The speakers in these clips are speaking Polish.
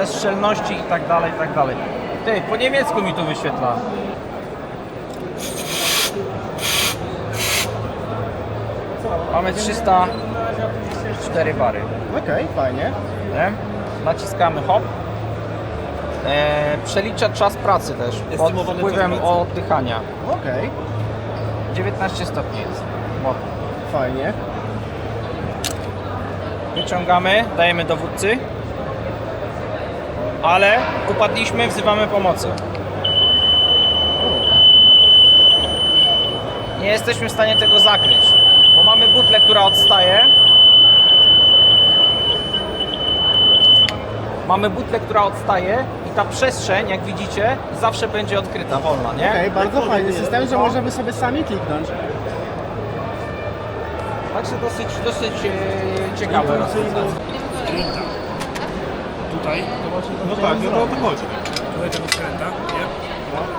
test szczelności i tak dalej, i tak dalej. Ty, po niemiecku mi tu wyświetla. Mamy 304 bary. Okej, fajnie. Nie? Naciskamy hop. E, przelicza czas pracy też pod Estymowany wpływem pracy. oddychania. Okej, 19 stopni jest. Mocno. fajnie. Wyciągamy, dajemy dowódcy. Ale upadliśmy, wzywamy pomocy. Nie jesteśmy w stanie tego zakryć, bo mamy butlę, która odstaje. Mamy butlę, która odstaje i ta przestrzeń, jak widzicie, zawsze będzie odkryta, wolna, nie? Okej, bardzo fajny system, że możemy sobie sami kliknąć. Także dosyć, dosyć e, ciekawe rozwiązanie. Tutaj, No tak, no to o to chodzi. tutaj tego skręta, nie?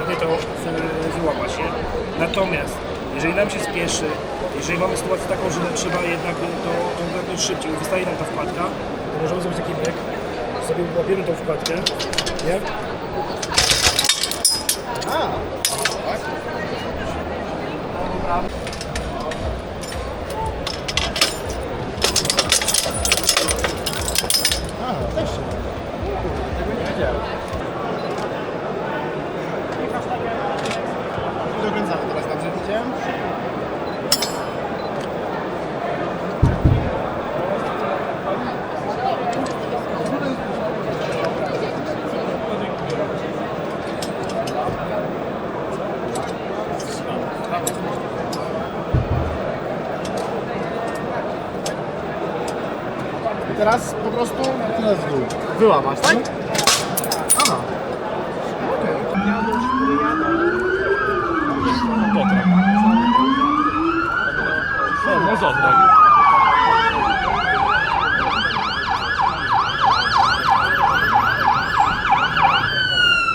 Tutaj to wy- wyłamać, nie? Natomiast, jeżeli nam się spieszy, jeżeli mamy sytuację taką, że trzeba jednak to, to szybciej, wystaje nam ta wkładka, to możemy zrobić taki myk, sobie łapiemy tą wkładkę, nie? A, a, teraz po prostu tyle w dół. Wyłamać, tak? Aha. Okej. No zostań.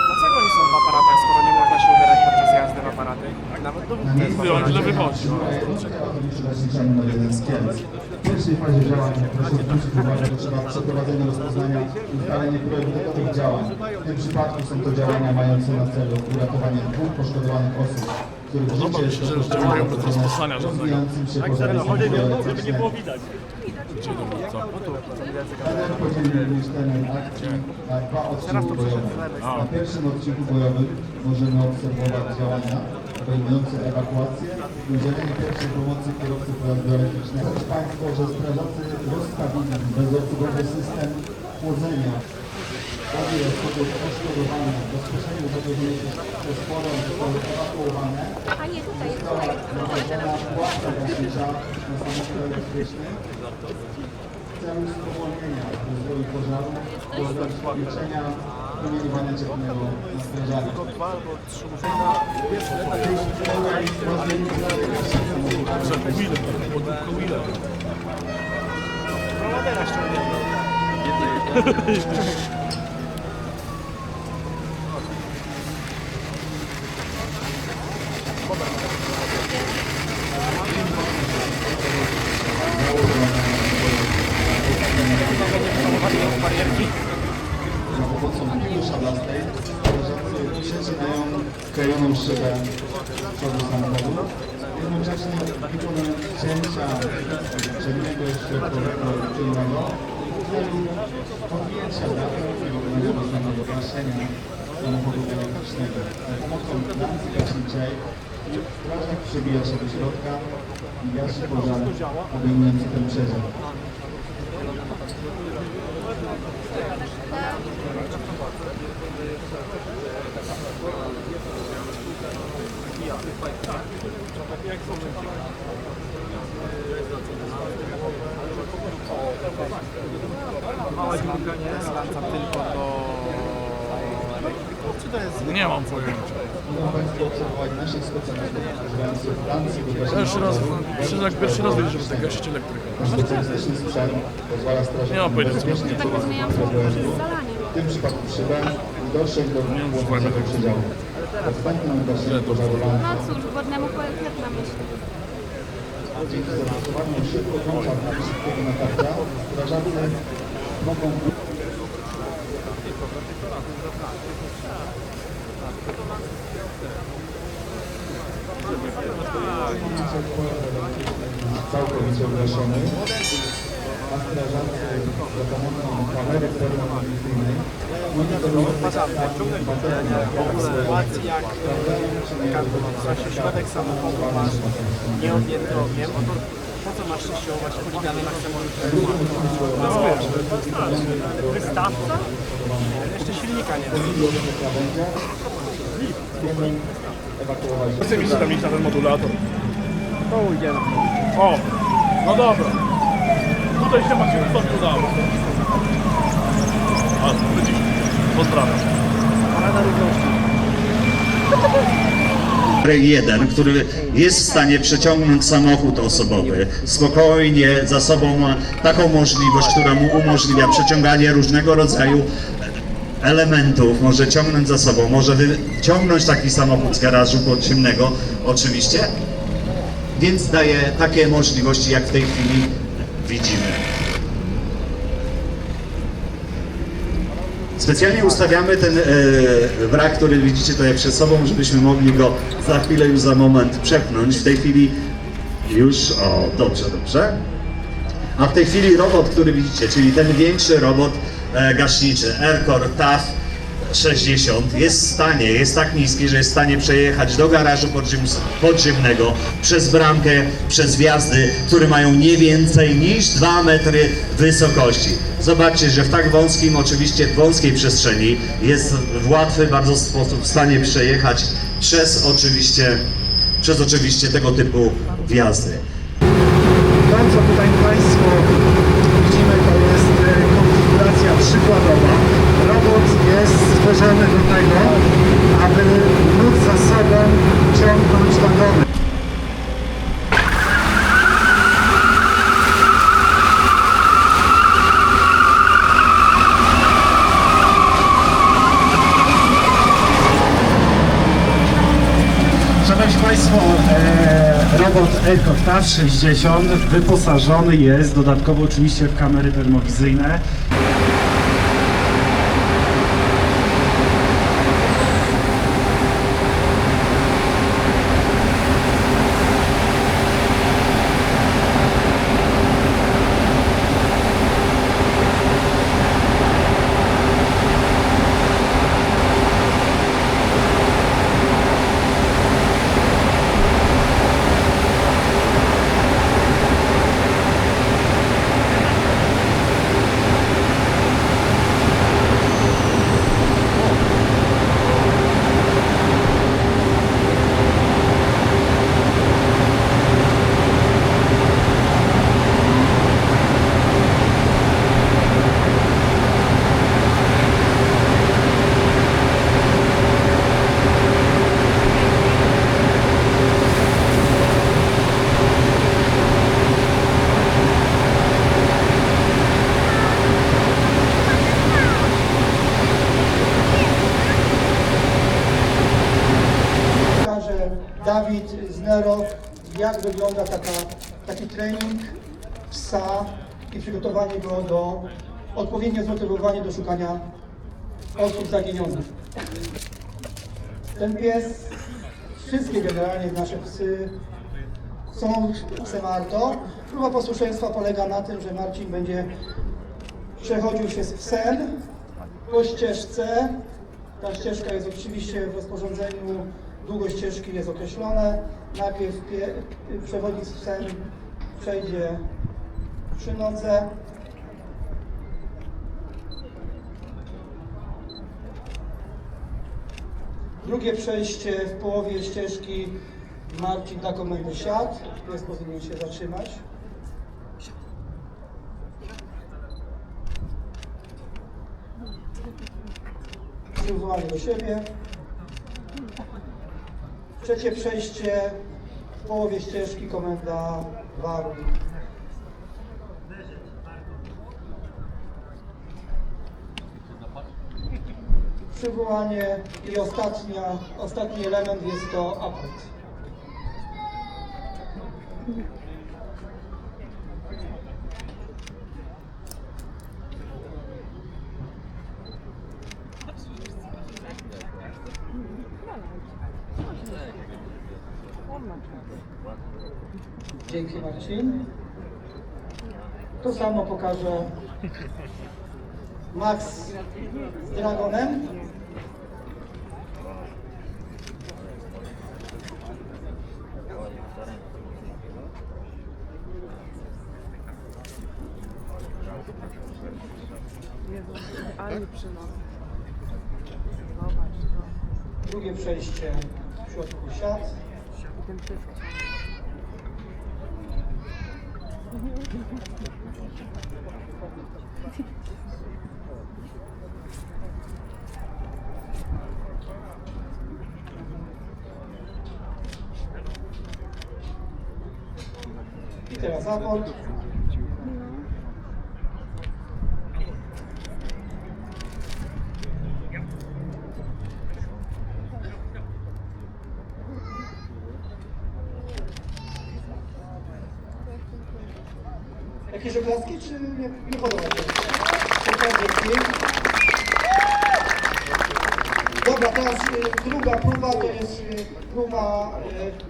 Dlaczego oni są w aparatach, skoro nie można się ubierać podczas jazdy w aparaty? Nawet dowódca jest w Źle aparacie. wychodzi. Kielc. W pierwszej fazie działań proszę zwrócić uwagę, że trzeba przeprowadzenie rozpoznania i ustalenie priorytetowych działań. W tym przypadku są to działania mające na celu uratowanie dwóch poszkodowanych osób, których Podoba życie mi się, że już nie mają rozpoznania żadnego. rozwijającym się pożarem elektrycznym. Dzień dobry, co? Trener podzielił również teren akcji na dwa odcinki bojowe. Na pierwszym odcinku bojowym możemy obserwować działania obejmujące ewakuację udzielenie pierwszej pomocy kierowcy pojazdu elektrycznego. Państwo, że strażacy rozstawili bezosłowy system chłodzenia. Obie osoby poszkodowane bezpośrednio zagrożone przez płomień zostały ewakuowane. A nie, tutaj jest Została nałożona pułapka gaśnicza na samochód elektryczny w celu spowolnienia rozwoju pożaru oraz zwiększenia promieniowania cieplnego na strażarach. Za Wheeler, podróbka Wheeler. za gaszenia samochodu elektrycznego. Pomocą lampy gaśniczej strażak przebija się do środka i gasi pożar, obejmując ten przedział. Zwracam tylko do... Czy to jest... Nie mam pojęcia. Pierwszy raz. Krzyżak pierwszy raz widzę, żeby tak gasić elektrykę. Nie mam pojęcia, co Tak rozumiem, prowadzić z pożar. zalaniem. W tym przypadku i dotrzeć do powiem, przedziału. No cóż, wodnemu poetrat na myśli. dzięki zastosowaniu szybko końca szybkiego natarcia strażacy mogą całkowicie ugaszony, a strażacy za pomocą kamery termowizyjnej monitorują sytuacji jak sprawdzają, czy nie środek samochodu masz nieodjęty ogniem, no to po co masz sześciołować chuligany na Wystawca? Jeszcze silnika nie ewakuować Chcę mi się tam iść na ten modulator. To ujdziemy. O, no dobra. Tutaj się macie sobie udało. A, widzisz. Pozdrawiam. numer jeden, który jest w stanie przeciągnąć samochód osobowy, spokojnie za sobą ma taką możliwość, która mu umożliwia przeciąganie różnego rodzaju elementów, może ciągnąć za sobą, może wyciągnąć taki samochód z garażu podziemnego, oczywiście, więc daje takie możliwości, jak w tej chwili widzimy. Specjalnie ustawiamy ten e, wrak, który widzicie tutaj przed sobą, żebyśmy mogli go za chwilę już za moment przepchnąć. W tej chwili już, o dobrze, dobrze. A w tej chwili robot, który widzicie, czyli ten większy robot e, gaśniczy, Aircore TAF 60 jest w stanie, jest tak niski, że jest w stanie przejechać do garażu podziem, podziemnego przez bramkę, przez wjazdy, które mają nie więcej niż 2 metry wysokości. Zobaczcie, że w tak wąskim, oczywiście wąskiej przestrzeni jest w łatwy bardzo sposób w stanie przejechać przez oczywiście, przez oczywiście tego typu wjazdy. 60 wyposażony jest dodatkowo oczywiście w kamery termowizyjne. Jak wygląda taka, taki trening psa i przygotowanie go do, odpowiednie zmotywowanie do szukania osób zaginionych. Ten pies, wszystkie generalnie nasze psy są psem Arto. Próba posłuszeństwa polega na tym, że Marcin będzie przechodził się z psem po ścieżce. Ta ścieżka jest oczywiście w rozporządzeniu, długość ścieżki jest określone. Najpierw pie, przewodnik z przejdzie przy nodze. Drugie przejście w połowie ścieżki Marcin da komendę siad. Pies powinien się zatrzymać. Przywołanie do siebie. Trzecie przejście w połowie ścieżki komenda waruj. Przywołanie i ostatnia, ostatni element jest to apel. To samo pokażę Max z Dragonem. Drugie przejście w środku siat. Bir tane sağ nie, nie podoba się? Dobra, teraz y, druga próba to jest y, próba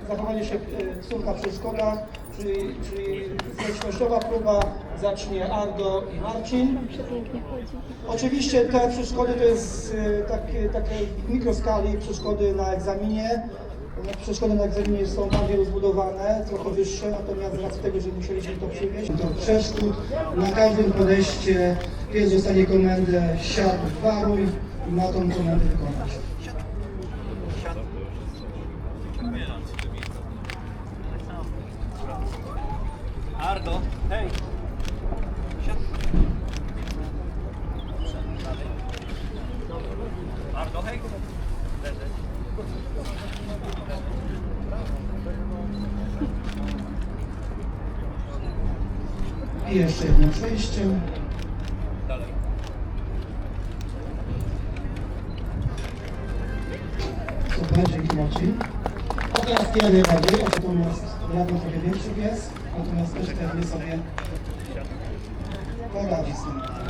y, zachowania się y, psów na przeszkodach, czyli, czyli zręcznościowa próba zacznie Ardo i Marcin. Oczywiście te przeszkody to jest y, takie, takie w mikroskali przeszkody na egzaminie. Przeszkody na egzaminie są bardziej rozbudowane, trochę wyższe, natomiast z racji tego, że musieliśmy to przywieźć do przeszkód, na każdym podejście pies dostanie komendę siadł, waruj i ma tą komendę wykonać. Ardo, hej! Ardo, hej! I jeszcze jedno przejście. Super, dzięki Marcin. Teraz nie najbardziej, natomiast Radon trochę większy pies, natomiast też pewnie sobie poradzi z tym.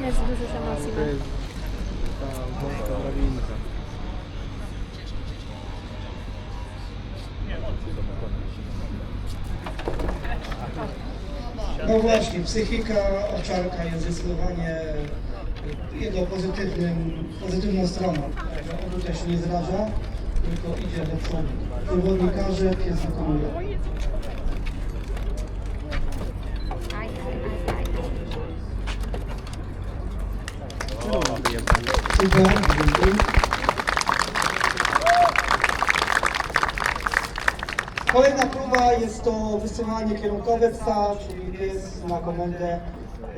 Jest dużo emocji. ma. No właśnie, psychika owczarka jest zdecydowanie jego pozytywnym, pozytywną stroną. On się nie zraża, tylko idzie do przodu. Przewodnikarze pies wykonuje. Super, dziękuję. Kolejna próba jest to wysyłanie kierunkowe psa, czyli pies na komendę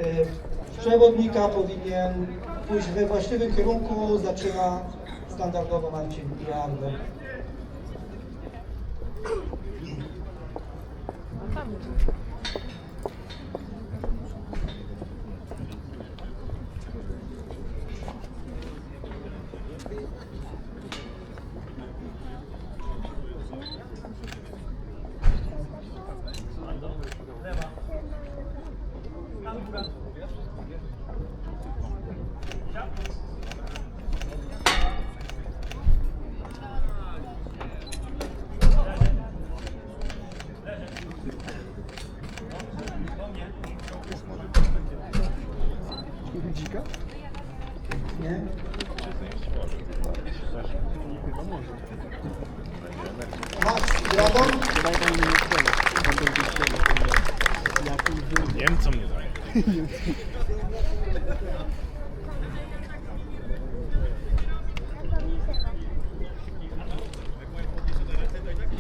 y, przewodnika powinien pójść we właściwym kierunku, zaczyna standardowo Marcin i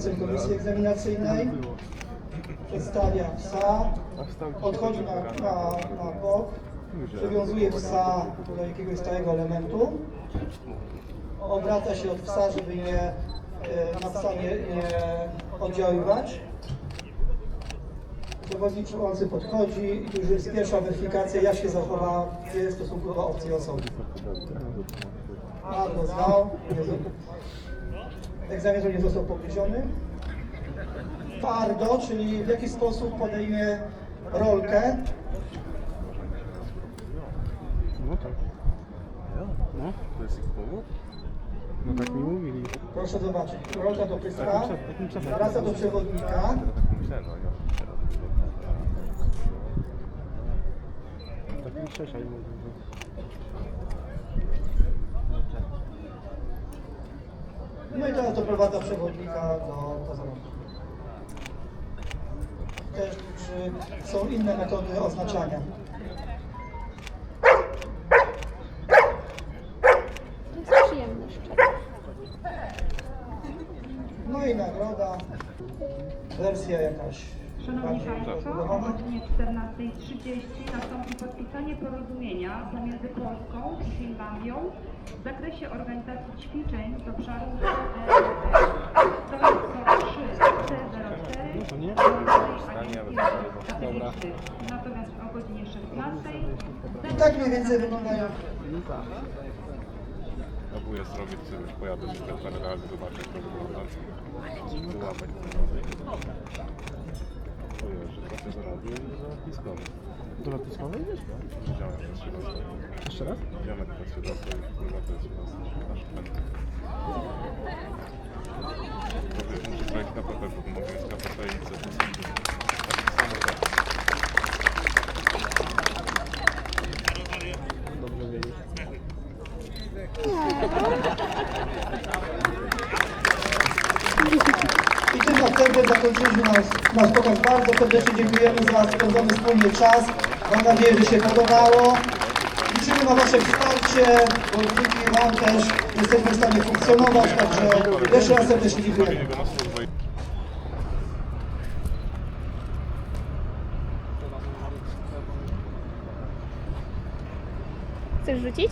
przewodniczącym komisji egzaminacyjnej, przedstawia psa, odchodzi na, na, na bok, przywiązuje psa do jakiegoś stałego elementu, obraca się od psa, żeby nie, e, na psa nie, nie oddziaływać. Przewodniczący podchodzi i już jest pierwsza weryfikacja, jak się zachowa pies w stosunku do obcej osoby. A, go znał. nie Egzamin nie został pogryziony. Pardo, czyli w jaki sposób podejmie rolkę. No tak. No, to jest ich powód? No tak mi mówili. Proszę zobaczyć. Rolka do pyska. Wraca do przewodnika. Tak myślałem, no ja. Tak mi Czeszaj mówił, No i teraz doprowadza przewodnika do, zarządu. Też czy są inne metody oznaczania. To jest. No i nagroda. Wersja jakaś Szanowni Państwo, o godzinie 14.30 nastąpi podpisanie porozumienia pomiędzy Polską i Finlandią w zakresie organizacji ćwiczeń z obszaru stojąco 3 C04 to nie? Agencji Satelicznych. Natomiast o godzinie 16.00 I tak mniej więcej wyglądają Próbuję zrobić, sobie pojadę się ten generalny, zobaczyć jak to wygląda. Wyłapać że trochę zrobię i zapiskowy. Do lotniskowej idziesz? Widziałem, że się dostał. Jeszcze raz? Widziałem, się dostał i kurwa to jest was. Muszę zrobić KPP, bo mogę mieć KPP i. Tak samo tak. Dobrze wiedzieć. Akcentem zakończyliśmy nasz, nasz pokaz. Bardzo serdecznie dziękujemy za spędzony wspólnie czas. Mam nadzieję, że się podobało. Liczymy na Wasze wsparcie, bo dzięki Wam też jesteśmy w stanie funkcjonować, także jeszcze raz serdecznie dziękujemy. Chcesz rzucić?